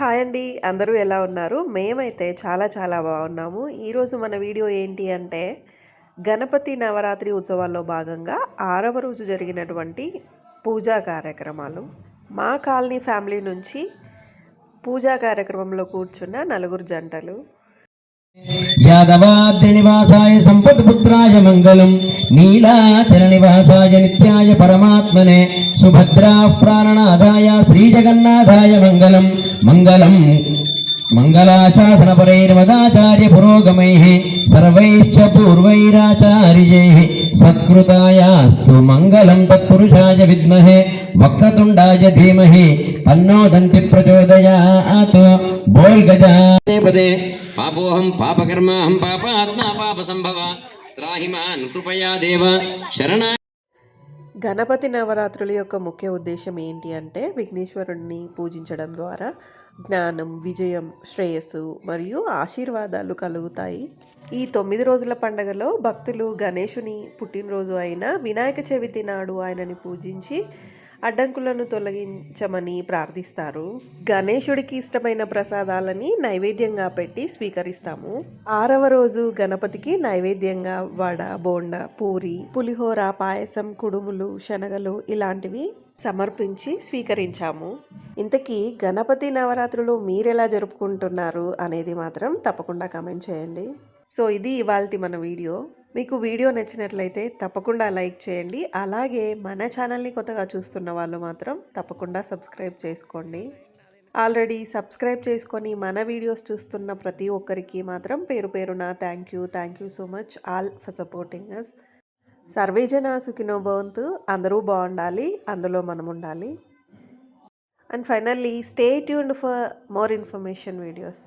Hi అండి. అందరూ ఎలా ఉన్నారు? మేమైతే చాలా చాలా బాగున్నాము. ఈరోజు మన వీడియో ఏంటి అంటే గణపతి నవరాత్రి ఉత్సవాల్లో భాగంగా ఆరవ రోజు జరిగినటువంటి పూజా కార్యక్రమాలు. మా కాలనీ ఫ్యామిలీ నుంచి పూజా కార్యక్రమంలో కూర్చున్న నలుగురు జంటలు. యాదవాద్రినివాసాయ సంపత్పుత్రాయ మంగళం నీలాచల నివాసాయ నిత్యాయ పరమాత్మనే సుభద్రా ప్రాణనాథాయ శ్రీజగన్నాథాయ మంగళం. మంగళం. మంగళాశాసనపరైర్మదాచార్య పురోగమై సర్వైశ్చ పూర్వైరాచార్యై సత్కృతాయాస్తు మంగళం తత్పురుషాయ విద్మహే వక్రతుండాయ ధీమహి తన్నో దంతి ప్రచోదయాత్. బోల్ గజాపదే పాపోహం పాపకర్మాహం పాపాత్మా పాప సంభవ త్రాహిమాన్ కృపయా దేవ శరణ గణపతి నవరాత్రుల యొక్క ముఖ్య ఉద్దేశం ఏంటి అంటే విఘ్నేశ్వరుణ్ణి పూజించడం ద్వారా జ్ఞానం విజయం శ్రేయస్సు మరియు ఆశీర్వాదాలు కలుగుతాయి. ఈ తొమ్మిది రోజుల పండగలో భక్తులు గణేశుని పుట్టినరోజు అయిన వినాయక చవితి నాడు ఆయనని పూజించి అడ్డంకులను తొలగించమని ప్రార్థిస్తారు. గణేశుడికి ఇష్టమైన ప్రసాదాలని నైవేద్యంగా పెట్టి స్వీకరిస్తాము. ఆరవ రోజు గణపతికి నైవేద్యంగా వడ బోండ పూరి పులిహోర పాయసం కుడుములు శనగలు ఇలాంటివి సమర్పించి స్వీకరించాము. ఇంతకీ గణపతి నవరాత్రులు మీరెలా జరుపుకుంటున్నారు అనేది మాత్రం తప్పకుండా కామెంట్ చేయండి. సో ఇది ఇవాళ మన వీడియో. మీకు వీడియో నచ్చినట్లయితే తప్పకుండా లైక్ చేయండి. అలాగే మన ఛానల్ని కొత్తగా చూస్తున్న వాళ్ళు మాత్రం తప్పకుండా సబ్స్క్రైబ్ చేసుకోండి. ఆల్రెడీ సబ్స్క్రైబ్ చేసుకొని మన వీడియోస్ చూస్తున్న ప్రతి ఒక్కరికి మాత్రం పేరు పేరున thank you thank you so much all for supporting us సర్వేజన సుఖినో భవంతు. అందరూ బాగుండాలి అందులో మనం ఉండాలి. And finally stay tuned for more information videos